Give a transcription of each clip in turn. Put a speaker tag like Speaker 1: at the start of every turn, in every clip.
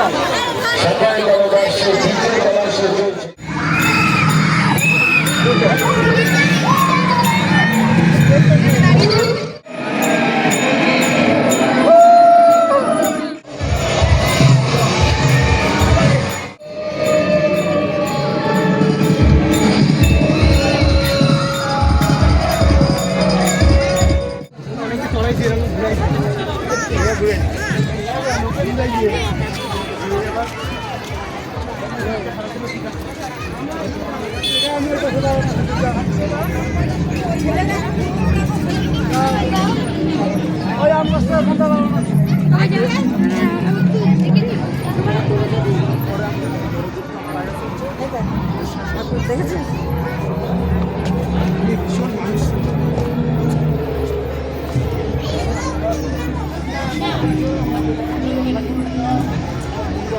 Speaker 1: সবাই নববর্ষে জিতে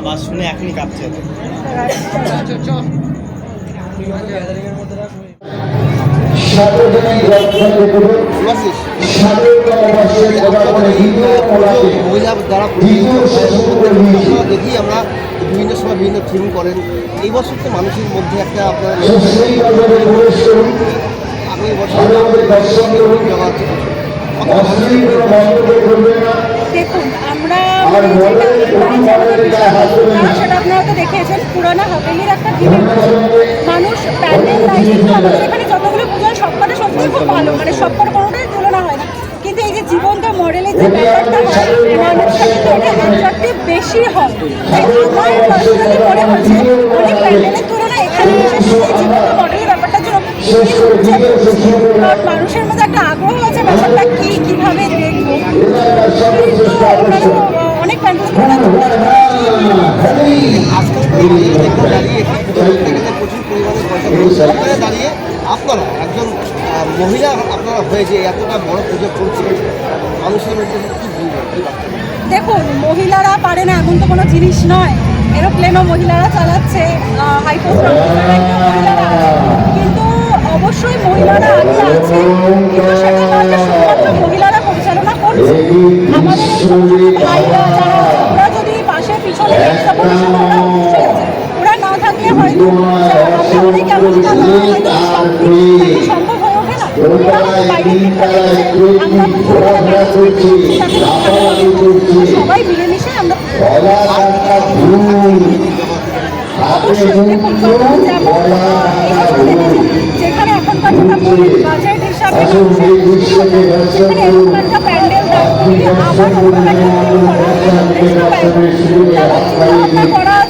Speaker 2: আবার শুনে এখনই কাঁপছে
Speaker 1: সার্বজনীন
Speaker 3: মহিলা দ্বারা দেখি আমরা বিভিন্ন সময় বিভিন্ন থিম করেন এই বছর তো মানুষের মধ্যে একটা আপনার আগামী বছর
Speaker 4: দেখুন আমরা মানে সেটা আপনারা তো দেখেছেন পুরানো হাভেলির একটা মানুষ প্যান্ডেল এখানে যতগুলো পুজো সবকটা সত্যি খুব ভালো। মানে সবকটা কোনোটাই তুলনা হয় না। কিন্তু এই যে জীবন্ত মডেলের যে ব্যাপারটা হয় মানুষটা কিন্তু এটা অ্যাট্রাক্টিভ বেশি হয়। আমার পার্সোনালি মনে হচ্ছে
Speaker 3: দাঁড়িয়ে একজন মহিলা আপনারা হয়ে যে এতটা বড় পুজো করছেন মানুষের মধ্যে কি
Speaker 4: দেখুন, মহিলারা পারে না, এমন তো কোনো জিনিস নয় এরোপ্লেনও মহিলারা চালাচ্ছে। কিন্তু অবশ্যই মহিলারা আগে আছে কিন্তু সেটা
Speaker 1: গলা কাটা ভুল
Speaker 4: যেখানে এখনকার বাজেট হিসাবে সেখানে
Speaker 1: করুন
Speaker 4: প্যান্ডেল
Speaker 1: শুরু করে